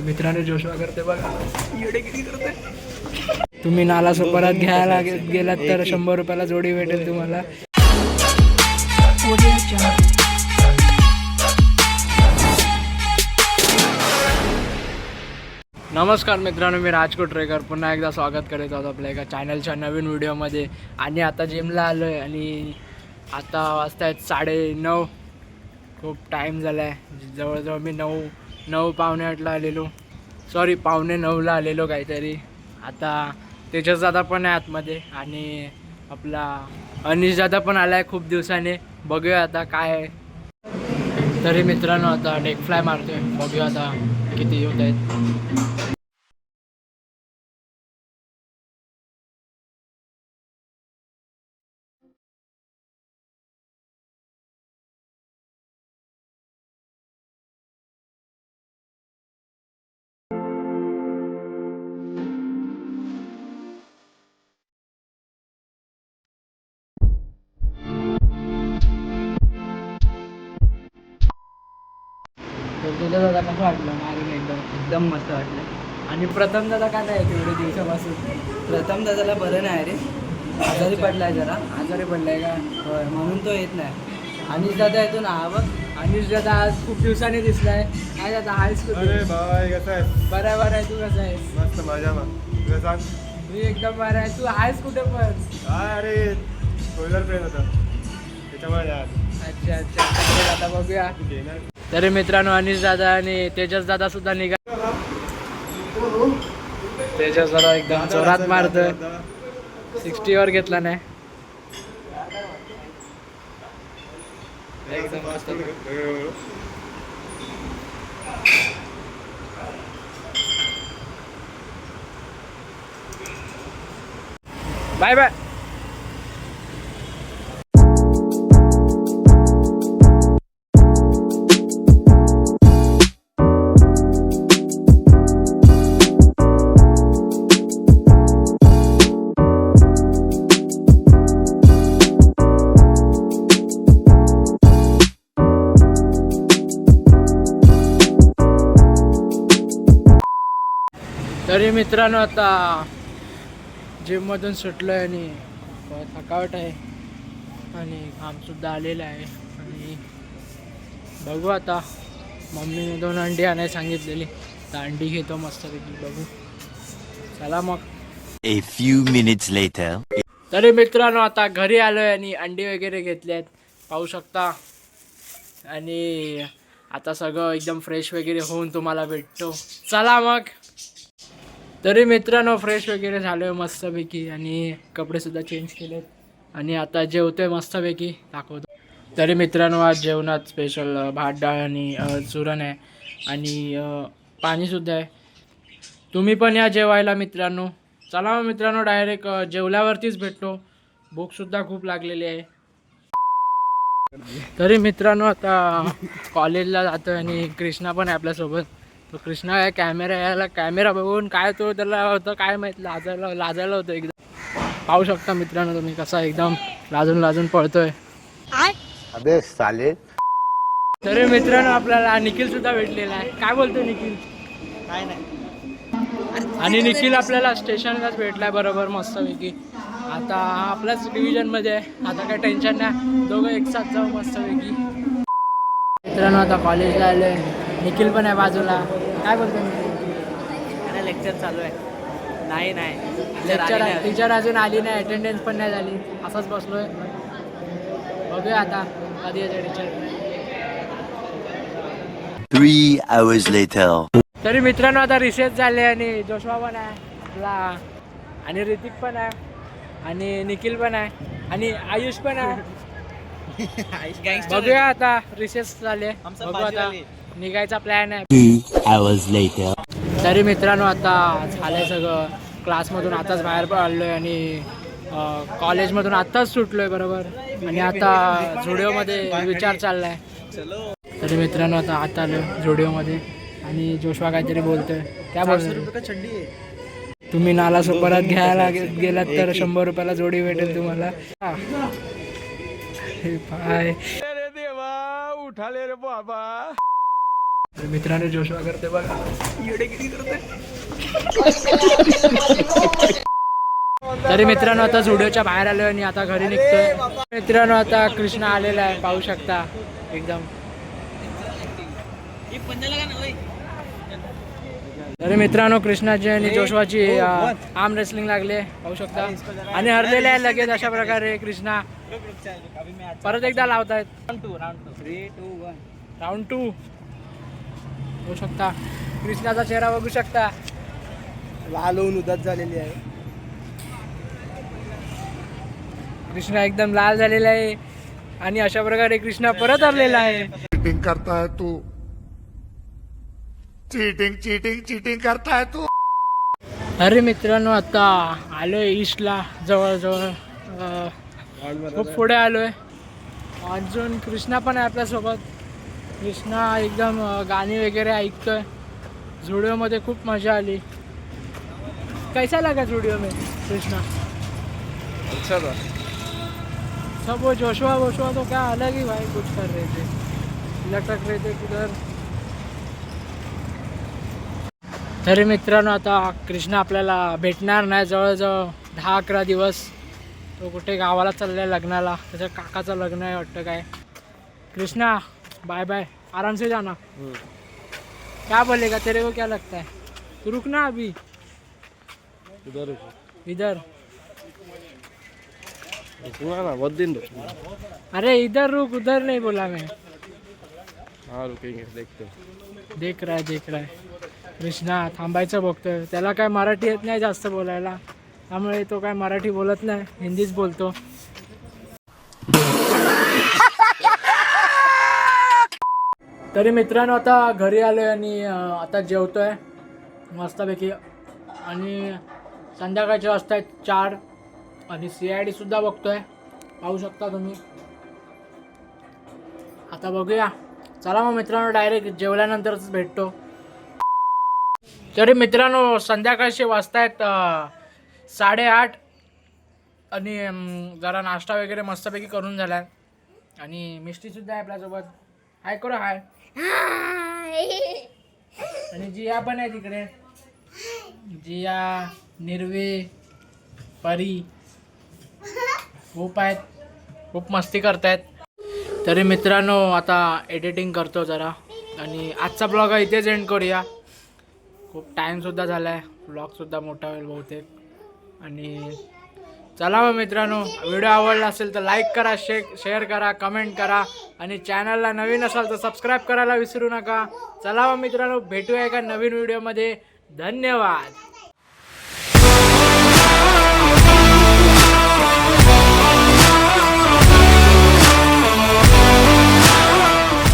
तर मित्रांनो जोशवा करते बघा. येडे किती करते? तुम्ही नाला सोपारात घ्यायला गेलात तर शंभर रुपयाला जोडी भेटेल तुम्हाला. नमस्कार मित्रांनो मी राजकोट रेकर. पुन्हा एकदा स्वागत करत आहोत आपल्या एका चॅनलच्या नवीन व्हिडिओमध्ये आणि आता जिमला आलो आहे आणि आता वाजता आहेत साडे नऊ. खूप टाईम झाला आहे जवळजवळ मी नऊ नऊ पावणे आठला आलेलो. सॉरी पावणे नऊला आलेलो काहीतरी. आता तेजस दादा पण आहे आतमध्ये आणि आपला अनिश दादा पण आला आहे खूप दिवसाने. बघूया आता काय आहे. तरी मित्रांनो आता डेक फ्लाय मारतोय. बघूया आता किती होत आहेत. तुझं दादा कसं वाटलं? मारून एकदम एकदम मस्त वाटलं. आणि प्रथम दादा काय नाही तेवढे दिवसापासून? प्रथम दादाला बरं नाही रे. आजारी पडलाय जरा. आजारी पडलाय का? होय म्हणून तो येत नाही. आणि दादा येतो ना. हा बघ. अनिश दादा आज खूप दिवसांनी दिसलाय. काय दादा आहेस अरे भाई कसं आहे बरं आहे बरं आहे तू कसं आहेस? मस्त मजा मग. तुला सांग. मी एकदम बरं आहे. तू आहेस कुठे पण? काय अरे सोलर प्लेन होता. त्याच्यामुळे अच्छा अच्छा. आता बघूया. घेणार. तरी मित्रांनो अनिश दादा आणि तेजस दादा सुद्धा निघा. तेजस दादा एकदम जोरात मारत सिक्स्टी वर घेतला नाही. Bye bye. मित्रांनो आता जिममधून सुटलो आहे आणि थकावट आहे. आणि घामसुद्धा आलेला आहे. आणि बघू आता. मम्मीने दोन अंडी आणायला सांगितलेली. तर अंडी घेतो मस्तपैकी बघू. चला मग. A few minutes later. तरी मित्रांनो आता घरी आलो आहे आणि अंडी वगैरे घेतले आहेत. पाहू शकता. आणि आता सगळं एकदम फ्रेश वगैरे होऊन तुम्हाला भेटतो. चला मग. तरी मित्रांनो फ्रेश वगैरे झालो आहे मस्तपैकी आणि कपडेसुद्धा चेंज केले आणि आता जेवतो आहे मस्तपैकी दाखवतो. तरी मित्रांनो आज जेवणात स्पेशल भात डाळ आणि चुरण आहे. आणि पाणीसुद्धा आहे. तुम्ही पण या जेवायला मित्रांनो. चला मग मित्रांनो डायरेक्ट जेवल्यावरतीच भेटतो. भूकसुद्धा खूप लागलेली आहे. तरी मित्रांनो आता कॉलेजला जातो आणि कृष्णा पण आहे आपल्यासोबत. तो कृष्णा काय कॅमेरा यायला कॅमेरा बघून काय तो त्याला होतं काय माहीत लाजायला लाजायला होतं एकदम. पाहू शकता मित्रांनो तुम्ही कसा एकदम लाजून लाजून पळतोय. अबे साले. तरी मित्रांनो आपल्याला निखिल सुद्धा भेटलेला आहे. काय बोलतो निखिल? काय नाही. आणि निखिल आपल्याला स्टेशनलाच भेटलाय बरोबर मस्तपैकी. आता हा आपल्याच डिव्हिजनमध्ये आहे. आता काय टेन्शन नाही. दोघं एक साथ जाऊ मस्तपैकी. मित्रांनो आता कॉलेजला आलो आहे निखिल पण आहे बाजूला. काय बोलतो निखिल? लेक्चर चालू आहे. नाही नाही. लेक्चर टीचर अजून आली नाही. अटेंडन्स पण नाही झाली. असंच बसलोय. बघूया आता. कधी येते टीचर Three hours later. तरी मित्रांनो आता रिसेस झाले आणि जोशवा पण आहे. आपला आणि ऋतिक पण आहे. आणि निखिल पण आहे. आणि आयुष पण आहे. बघूया आता रिसेस झाले. बघू आता. निघायचा प्लॅन आहे. Two hours later. तरी मित्रांनो आता झालंय सगळं. क्लासमधून आताच बाहेर पडलोय आणि कॉलेजमधून आत्ताच सुटलोय बरोबर? आणि आता झुडिओमध्ये विचार चाललाय. तरी मित्रांनो आता आता आलो झुडिओमध्ये. आणि जोशवा काहीतरी बोलतोय. काय बोलतोय? तुम्ही नाला सोपारात घ्यायला गेलात तर शंभर रुपयाला जोडी भेटेल तुम्हाला. हे. पाय तर मित्राने जोशवा करते बघा. येडेगिरी करते तरी मित्रांनो आता झुडिओच्या बाहेर आलोय आणि आता घरी निघतोय. मित्रांनो आता कृष्णा आलेला आहे पाहू शकता. एकदम. तरी मित्रांनो कृष्णाची आणि जोशवाची आर्म रेसलिंग लागले पाहू शकता. आणि हरलेले आहे लगेच अशा प्रकारे कृष्णा. परत एकदा लावतायत. राऊंड टू होऊ शकता. कृष्णाचा चेहरा बघू शकता. लाल होऊन उदास झालेली आहे. कृष्णा एकदम लाल झालेला आहे. आणि अशा प्रकारे कृष्णा परत हरलेला आहे. चीटिंग करता है तू. चीटिंग चीटिंग चीटिंग करता है तू. अरे मित्रांनो आता आलोय ईस्टला जवळजवळ खूप पुढे आलोय. अजून कृष्णा पण आहे आपल्यासोबत. कृष्णा एकदम गाणी वगैरे ऐकतोय. झुडिओमध्ये खूप मजा आली. कैसा लगा झुडिओ में कृष्णा? अच्छा था. सब वो जोशुआ वोशुआ तो क्या अलग ही भाई कुछ कर रहे थे. लटक रहे थे किधर तरी मित्रांनो आता कृष्णा आपल्याला भेटणार नाही. जवळजवळ दहा अकरा दिवस तो कुठे गावाला चाललाय लग्नाला. त्याच्या काकाचं लग्न आहे वाटतं काय. Krishna bye bye. आराम से जाना क्या बोलेगा? तेरे को क्या लगता है? तू रुकना अभी. इधर रुकूंगा ना बहुत दिन अरे इधर रुक उधर नहीं बोला मैं. हाँ रुकेंगे देखते देख रहा है देख रहा है. कृष्णा थांबायचं बघतोय त्याला काय मराठी येत नाही जास्त बोलायला. त्यामुळे तो काय मराठी बोलत नाही. हिंदीच बोलतो. तरी मित्रांनो आता घरी आलो आहे आणि आता जेवतो आहे मस्तपैकी. आणि संध्याकाळचे वाजतायत चार आणि सी आय डीसुद्धा बघतो बघतोय. पाहू शकता तुम्ही. आता बघूया. चला मग मित्रांनो डायरेक्ट जेवल्यानंतरच भेटतो. तरी मित्रांनो संध्याकाळचे वाजतायत अं, साडेआठ आणि जरा नाश्ता वगैरे मस्तपैकी करून झाला आहे आणि मिस्टीसुद्धा आहे आपल्यासोबत. हाय करो हाय. आणि जिया पण आहे तिकडे. जिया निर्वे परी खूप आहेत. खूप मस्ती करतायत. तरी मित्रांनो आता एडिटिंग करतो जरा. आणि आजचा ब्लॉग इथेच एंड करूया. खूप टाईमसुद्धा झाला आहे ब्लॉगसुद्धा मोठा होईल बहुतेक. आणि चला मग मित्रांनो व्हिडिओ आवडला असेल तर लाईक करा शे शेअर करा कमेंट करा आणि चॅनलला नवीन असाल तर सबस्क्राईब करायला विसरू नका. चला मग मित्रांनो भेटूया एका नवीन व्हिडिओमध्ये धन्यवाद.